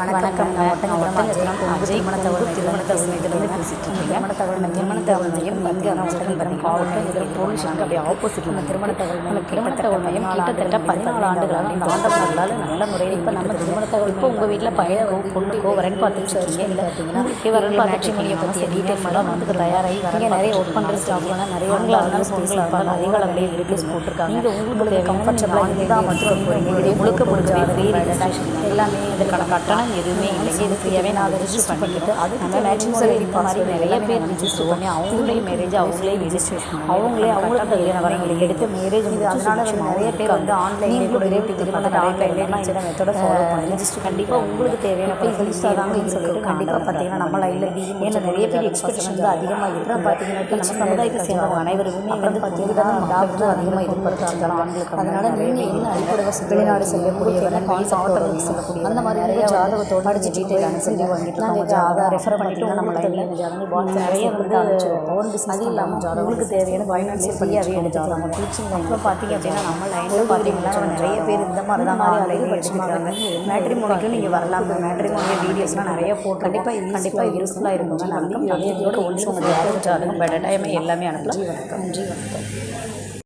வணக்கம். நான் ஒட்டஞ்சத்திரம் அஜய் திருமண தகவல் திருமண தகவல் இதிலிருந்து பேசிட்டு மையம் எங்கே ஒட்டஞ்சத்திரம் மாவட்டம் இதில் போலீஸ் அப்படியே ஆப்போசிட் நம்ம திருமண தகவல் மையம் திருமண தகவல் மையம் கிட்டத்தட்ட பதினாலு ஆண்டுகளாக தோண்டப்படாத நல்ல முறையில் இப்போ நம்ம திருமண தகவல் இப்போ உங்கள் வீட்டில் பையனோ பொண்ணுக்கோ வரன் பார்த்துட்டு இல்லை வரன் பார்த்துட்டு மொழியை பற்றிய டீட்டெயில் எல்லாம் வந்து தயாராகி வரங்க நிறைய ஒர்க் பண்ணுற ஸ்டாஃப்லாம் நிறைய ஆண்களாக இருந்தாலும் பொண்ணுங்களாக இருந்தாலும் அதிக அளவில் ரிவ்யூஸ் போட்டிருக்காங்க நீங்கள் உங்களுக்கு கம்ஃபர்டபுளாக இருந்தால் மட்டும் முழுக்க ரெஜிஸ்ட்ரேஷன் எல்லாமே இதுக்கான கட்டணம் எதுவுமே இல்லைங்க. இது ஃப்ரீயாகவே நான் ரிஜிஸ்டர் பண்ணிட்டு அது நம்ம மேட்சிங் இந்த மாதிரி நிறைய பேர் ரிஜிஸ்டர் பண்ணி அவங்களே மேரேஜ் அவங்களே ரெஜிஸ்ட்ரேஷன் அவங்களே அவங்களுக்கு தேவையான வரங்களை எடுத்து மேரேஜ் இது அதனால வந்து நிறைய பேர் வந்து ஆன்லைன்லேயே கூட ரேட்டு திருமணம் ஆன்லைன்லேயே இந்த மெத்தடை ஃபாலோ பண்ணி ரெஜிஸ்டர் கண்டிப்பாக உங்களுக்கு தேவையான பைசா தாங்க இது சொல்லிட்டு கண்டிப்பாக பார்த்தீங்கன்னா நம்ம லைனில் ஏன்னா நிறைய பேர் எக்ஸ்பெக்டேஷன் வந்து அதிகமாக இருக்கிறோம் பார்த்தீங்கன்னா இப்போ நம்ம சமுதாயத்தை சேர்ந்தவங்க அனைவருமே வந்து பார்த்தீங்கன்னா டாக்டர் அதிகமாக எதிர்பார்த்துருக்காங்க ஆண்களுக்கு அதனால நீங்கள் என்ன அடிப்படை வசதி வெளிநாடு செல்லக்கூடிய கான்செப்ட் சொல்லக்கூடிய அந்த மாதிரி நிறைய ஜாதகத்தோட படிச்சு டீட்டெயில் அனுசரித்து வாங்கிட்டு நாங்கள் அதை ரெஃபர் பண்ணிட்டு நம்ம லைனில் நிறைய வந்து ஓன் பிஸ்னஸ் அது இல்லாமல் உங்களுக்கு தேவையான ஃபைனான்ஸ் ஃப்ரீயாகவே எடுத்துக்கலாம் டீச்சிங் லைனில் பார்த்தீங்க அப்படின்னா நம்ம லைனில் பார்த்தீங்கன்னா நிறைய பேர் இந்த மாதிரி தான் ஆன்லைனில் எடுத்துக்கிறாங்க. மேட்ரிமோனிக்கு நீங்கள் வரலாம் மேட்ரிமோனிய வீடியோஸ்லாம் நிறைய போட்டு கண்டிப்பாக கண்டிப்பாக யூஸ்ஃபுல்லாக இருக்கும். நம்பி நிறைய பேரோட ஒன்ஸ் உங்கள் ஜாதகம் பெட்டர் டைம் எல்லாமே அனுப்பலாம். நன்றி வணக்கம்.